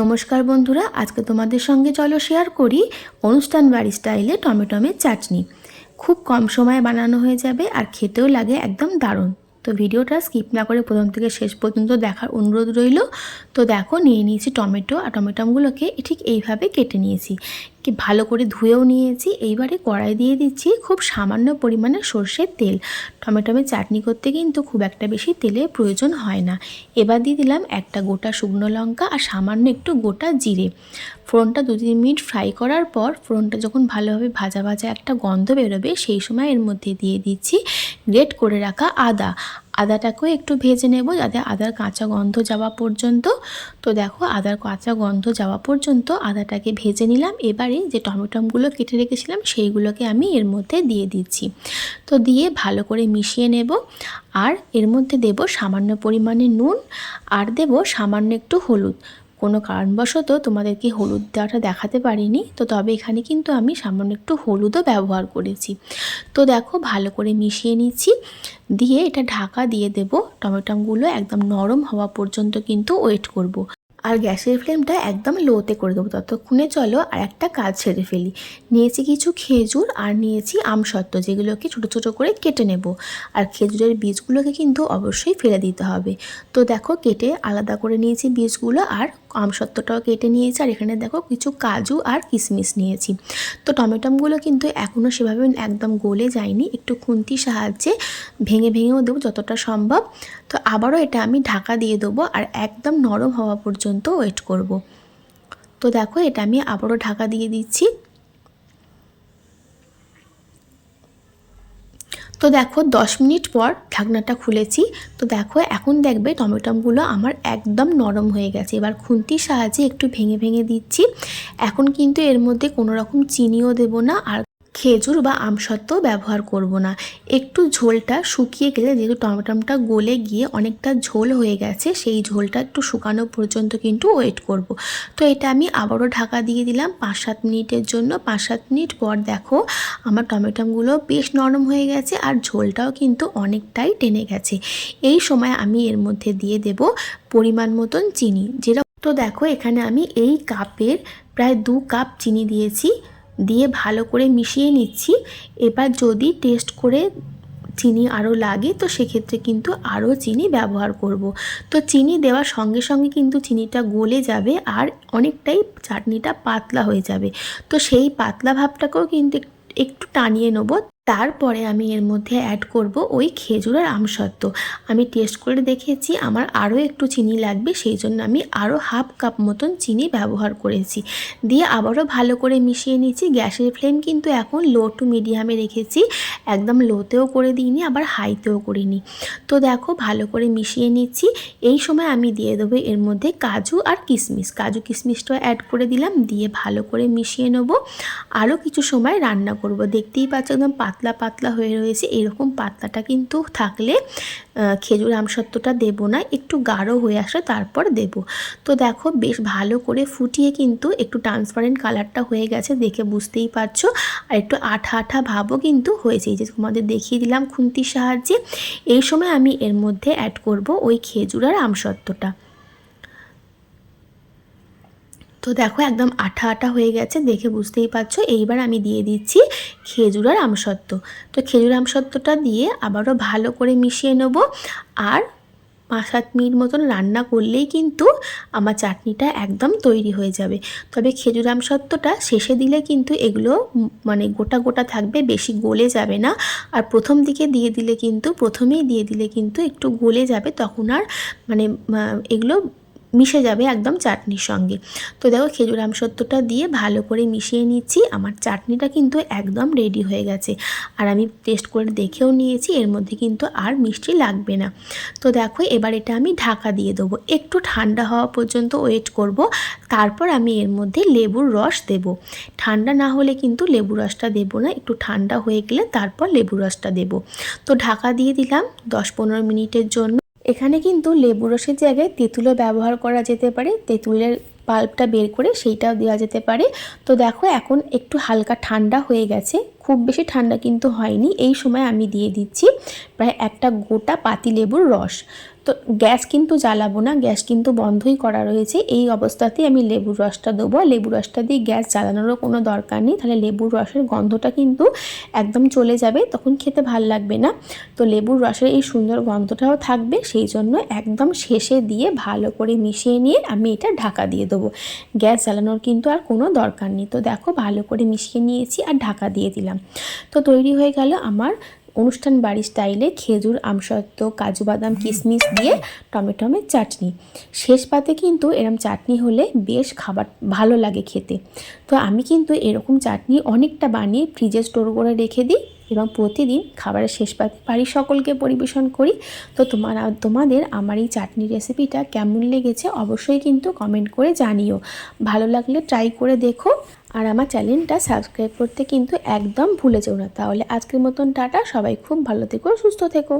নমস্কার বন্ধুরা, আজকে তোমাদের সঙ্গে চলো শেয়ার করি অনুষ্ঠান বাড়ি স্টাইলে টমেটোমের চাটনি। খুব কম সময়ে বানানো হয়ে যাবে আর খেতেও লাগে একদম দারুণ। তো ভিডিওটা স্কিপ না করে প্রথম থেকে শেষ পর্যন্ত দেখার অনুরোধ রইল। তো দেখো, নিয়ে নিয়েছি টমেটো আর টমেটোগুলোকে ঠিক এইভাবে কেটে নিয়েছি। কি ভালো করে ধুয়েও নিয়েছি। এইবারে কড়াই দিয়ে দিচ্ছি খুব সামান্য পরিমাণে সর্ষের তেল। টমেটোমের চাটনি করতে কিন্তু খুব একটা বেশি তেলের প্রয়োজন হয় না। এবার দিয়ে দিলাম একটা গোটা শুকনো লঙ্কা আর সামান্য একটু গোটা জিরে। ফোড়নটা দু তিন মিনিট ফ্রাই করার পর ফোড়নটা যখন ভালোভাবে ভাজা ভাজা একটা গন্ধ বেরোবে সেই সময় এর মধ্যে দিয়ে দিচ্ছি গ্রেট করে রাখা আদা। আদাটাকেও একটু ভেজে নেব যাতে আদার কাঁচা গন্ধ যাওয়া পর্যন্ত। তো দেখো, আদার কাঁচা গন্ধ যাওয়া পর্যন্ত আদাটাকে ভেজে নিলাম। এবারে যে টমেটোগুলো কেটে রেখেছিলাম, সেইগুলোকে আমি এর মধ্যে দিয়ে দিচ্ছি। তো দিয়ে ভালো করে মিশিয়ে নেব। আর এর মধ্যে দেব সামান্য পরিমাণে নুন, আর দেব সামান্য একটু হলুদ। কোনো কারণবশত তোমাদেরকে হলুদ দেওয়াটা দেখাতে পারিনি, তো তবে এখানে কিন্তু আমি সামান্য একটু হলুদও ব্যবহার করেছি। তো দেখো, ভালো করে মিশিয়ে নিচ্ছি, দিয়ে এটা ঢাকা দিয়ে দেব। টমেটোগুলো একদম নরম হওয়া পর্যন্ত কিন্তু ওয়েট করব। আর গ্যাসের ফ্লেমটা একদম লোতে করে দেবো। ততক্ষণে চলো আর একটা কাজ ছেড়ে ফেলি। নিয়েছি কিছু খেজুর আর নিয়েছি আমসত্ত্ব, যেগুলোকে ছোটো ছোটো করে কেটে নেব। আর খেজুরের বীজগুলোকে কিন্তু অবশ্যই ফেলে দিতে হবে। তো দেখো, কেটে আলাদা করে নিয়েছি বীজগুলো আর আমসত্ত্বটাও কেটে নিয়েছি আর এখানে দেখো কিছু কাজু আর কিশমিশ নিয়েছি। তো টমেটোগুলো কিন্তু এখনও সেভাবে একদম গলে যায়নি। একটু খুন্তির সাহায্যে ভেঙে ভেঙেও দেবো যতটা সম্ভব। তো আবারও এটা আমি ঢাকা দিয়ে দেবো আর একদম নরম হওয়া পর্যন্ত ওয়েট করব। তো দেখো এটা আমি আবারও ঢাকা দিয়ে দিচ্ছি। তো দেখো, দশ মিনিট পর ঢাকনাটা খুলেছি। তো দেখো, এখন দেখবে টমেটোগুলো আমার একদম নরম হয়ে গেছে। এবার খুন্তির সাহায্যে একটু ভেঙে ভেঙে দিচ্ছি। এখন কিন্তু এর মধ্যে কোনো রকম চিনিও দেব না। আর খেজুর বা আমসত্ত্ব ব্যবহার করব না। একটু ঝোলটা শুকিয়ে গেলে যেহেতু টমেটোটা গলে গিয়ে অনেকটা ঝোল হয়ে গেছে, সেই ঝোলটা একটু শুকানো পর্যন্ত কিন্তু ওয়েট করব। তো এটা আমি আবারও ঢাকা দিয়ে দিলাম পাঁচ সাত মিনিটের জন্য। পাঁচ সাত মিনিট পর দেখো আমার টমেটোগুলো বেশ নরম হয়ে গেছে আর ঝোলটাও কিন্তু অনেকটাই টেনে গেছে। এই সময় আমি এর মধ্যে দিয়ে দেব পরিমাণ মতন চিনি। যেটা তো দেখো এখানে আমি এই কাপের প্রায় দু কাপ চিনি দিয়েছি। দিয়ে ভালো করে মিশিয়ে নিচ্ছি। এবার যদি টেস্ট করে চিনি আরও লাগে, তো সেক্ষেত্রে কিন্তু আরও চিনি ব্যবহার করব। তো চিনি দেওয়ার সঙ্গে সঙ্গে কিন্তু চিনিটা গলে যাবে আর অনেকটাই চাটনিটা পাতলা হয়ে যাবে। তো সেই পাতলা ভাবটাকেও কিন্তু একটু টানিয়ে নেব। তারপরে আমি এর মধ্যে অ্যাড করব ওই খেজুর আর আমসত্ত্ব আমি টেস্ট করে দেখেছি, আমার আরও একটু চিনি লাগবে, সেই জন্য আমি আরও হাফ কাপ মতন চিনি ব্যবহার করেছি। দিয়ে আবারও ভালো করে মিশিয়ে নিচ্ছি গ্যাসের ফ্লেম কিন্তু এখন লো টু মিডিয়ামে রেখেছি, একদম লোতেও করে দিইনি, আবার হাইতেও করিনি। তো দেখো, ভালো করে মিশিয়ে নিচ্ছি। এই সময় আমি দিয়ে দেবো এর মধ্যে কাজু আর কিশমিশ। কাজু কিশমিশটাও অ্যাড করে দিলাম, দিয়ে ভালো করে মিশিয়ে নেব। আরও কিছু সময় রান্না করব। দেখতেই পাচ্ছ একদম পাতলা পাতলা হয়ে রয়েছে, এরকম পাতলাটা কিন্তু থাকলে খেজুর আমসত্ত্বটা দেবো না, একটু গাঢ় হয়ে আসে তারপর দেব। তো দেখো বেশ ভালো করে ফুটিয়ে কিন্তু একটু ট্রান্সপারেন্ট কালারটা হয়ে গেছে দেখে বুঝতেই পারছ। আর একটু আঠা আঠা ভাবও কিন্তু হয়েছে, এই যে তোমাদের দেখিয়ে দিলাম খুন্তির সাহায্যে। এই সময় আমি এর মধ্যে অ্যাড করব ওই খেজুর আর আমসত্ত্বটা তো দেখো একদম আঠা আঠা হয়ে গেছে, দেখে বুঝতেই পারছ। এইবার আমি দিয়ে দিচ্ছি খেজুর আর আমসত্ত্ব। তো খেজুর আমসত্ত্বটা দিয়ে আবারও ভালো করে মিশিয়ে নেব। আর পাঁচ সাত মিনিট মতন রান্না করলেই কিন্তু আমার চাটনিটা একদম তৈরি হয়ে যাবে। তবে খেজুর আমসত্ত্বটা শেষে দিলে কিন্তু এগুলো মানে গোটা গোটা থাকবে, বেশি গলে যাবে না। আর প্রথম দিকে দিয়ে দিলে কিন্তু, প্রথমেই দিয়ে দিলে কিন্তু একটু গলে যাবে, তখন আর মানে এগুলো মিশে যাবে একদম চাটনির সঙ্গে। তো দেখো খেজুর আমসত্ত্বটা দিয়ে ভালো করে মিশিয়ে নিচ্ছি। আমার চাটনিটা কিন্তু একদম রেডি হয়ে গেছে। আর আমি টেস্ট করে দেখেও নিয়েছি, এর মধ্যে কিন্তু আর মিষ্টি লাগবে না। তো দেখো এবার এটা আমি ঢাকা দিয়ে দেবো। একটু ঠান্ডা হওয়া পর্যন্ত ওয়েট করব। তারপর আমি এর মধ্যে লেবুর রস দেব। ঠান্ডা না হলে কিন্তু লেবু রসটা দেবো না। একটু ঠান্ডা হয়ে গেলে তারপর লেবু রসটা দেব। তো ঢাকা দিয়ে দিলাম দশ পনেরো মিনিটের জন্য। এখানে কিন্তু লেবু রসের জায়গায় তেঁতুলও ব্যবহার করা যেতে পারে। তেঁতুলের পাল্পটা বের করে সেইটাও দেওয়া যেতে পারে। তো দেখো, এখন একটু হালকা ঠান্ডা হয়ে গেছে। খুব বেশি ঠান্ডা কিন্তু হয়নি। এই সময় আমি দিয়ে দিচ্ছি প্রায় একটা গোটা পাতি লেবুর রস। তো গ্যাস কিন্তু জ্বালাবো না, গ্যাস কিন্তু বন্ধই করা রয়েছে। এই অবস্থাতেই আমি লেবুর রসটা দেবো। লেবুর রসটা দিয়ে গ্যাস জ্বালানোরও কোনো দরকার নেই। তাহলে লেবুর রসের গন্ধটা কিন্তু একদম চলে যাবে, তখন খেতে ভালো লাগবে না। তো লেবুর রসের এই সুন্দর গন্ধটাও থাকবে, সেই জন্য একদম শেষে দিয়ে ভালো করে মিশিয়ে নিয়ে আমি এটা ঢাকা দিয়ে দেবো। গ্যাস জ্বালানোর কিন্তু আর কোনো দরকার নেই। তো দেখো, ভালো করে মিশিয়ে নিয়েছি আর ঢাকা দিয়ে দিলাম। তো তৈরি হয়ে গেল আমার অনুষ্ঠান বাড়ি স্টাইলে খেজুর, আমসত্ত্ব, কাজু বাদাম কিশমিশ দিয়ে টমেটোমের চাটনি। শেষ পাতে কিন্তু এরম চাটনি হলে বেশ খাবার ভালো লাগে খেতে। তো আমি কিন্তু এরকম চাটনি অনেকটা বানিয়ে ফ্রিজে স্টোর করে রেখে দিই এবং প্রতিদিন খাবারের শেষ পাতে বাড়ির সকলকে পরিবেশন করি। তো তোমার, তোমাদের আমার এই চাটনি রেসিপিটা কেমন লেগেছে অবশ্যই কিন্তু কমেন্ট করে জানিও। ভালো লাগলে ট্রাই করে দেখো। আর আমার চ্যানেলটা সাবস্ক্রাইব করতে কিন্তু একদম ভুলে যেও না। তাহলে আজকের মতন টাটা, সবাই খুব ভালো থেকো, সুস্থ থেকো।